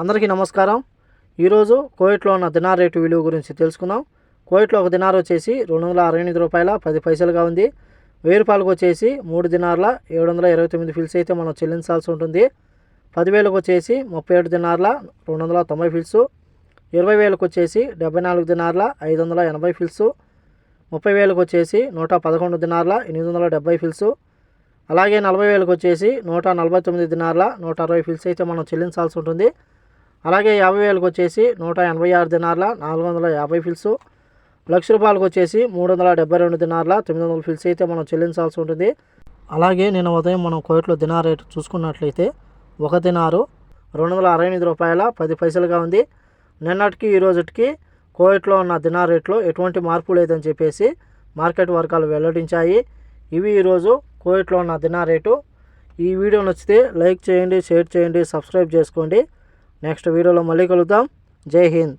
అందరికీ నమస్కారం. ఈరోజు కోవిట్లో ఉన్న దినార్ రేటు విలువ గురించి తెలుసుకుందాం. కోవిట్లో ఒక దినార్ వచ్చేసి రెండు వందల అరవై ఎనిమిది రూపాయల పది పైసలుగా ఉంది. వెయ్యి రూపాయలకు వచ్చేసి మూడు దినార్ల ఏడు వందల ఇరవై తొమ్మిది ఫిల్స్ అయితే మనం చెల్లించాల్సి ఉంటుంది. పదివేలకు వచ్చేసి ముప్పై ఏడు దినార్ల రెండు వందల తొంభై ఫిల్స్ ఇరవై వేలకు వచ్చేసి డెబ్బై నాలుగు దినార్ల ఐదు వందల ఎనభై ఫిల్స్ ముప్పై వేలకు వచ్చేసి నూట పదకొండు దినార్ల ఎనిమిది వందల డెబ్బై ఫిల్స్ అలాగే నలభై వేలకు వచ్చేసి నూట నలభై తొమ్మిది దినార్ల నూట అరవై ఫిల్స్ అయితే మనం చెల్లించాల్సి ఉంటుంది. అలాగే యాభై వేలకు వచ్చేసి నూట ఎనభై ఆరు దినార్ల నాలుగు వందల యాభై ఫిల్స్. లక్ష రూపాయలకు వచ్చేసి మూడు వందల డెబ్బై రెండు దినార్ల తొమ్మిది వందల ఫిల్స్ అయితే మనం చెల్లించాల్సి ఉంటుంది. అలాగే నిన్న ఉదయం మనం కోయట్లో దినార్ రేటు చూసుకున్నట్లయితే ఒక దినారు రెండు వందల అరవై ఎనిమిది రూపాయల పది పైసలుగా ఉంది. నిన్నటికి ఈ రోజుకి కోవిట్లో ఉన్న దినార్ రేట్లో ఎటువంటి మార్పు లేదని చెప్పేసి మార్కెట్ వర్గాలు వెల్లడించాయి. ఇవి ఈరోజు కోవిట్లో ఉన్న దినార్ రేటు. ఈ వీడియో నచ్చితే లైక్ చేయండి షేర్ చేయండి సబ్స్క్రైబ్ చేసుకోండి. నెక్స్ట్ వీడియోలో మళ్ళీ కలుద్దాం. జై హింద్.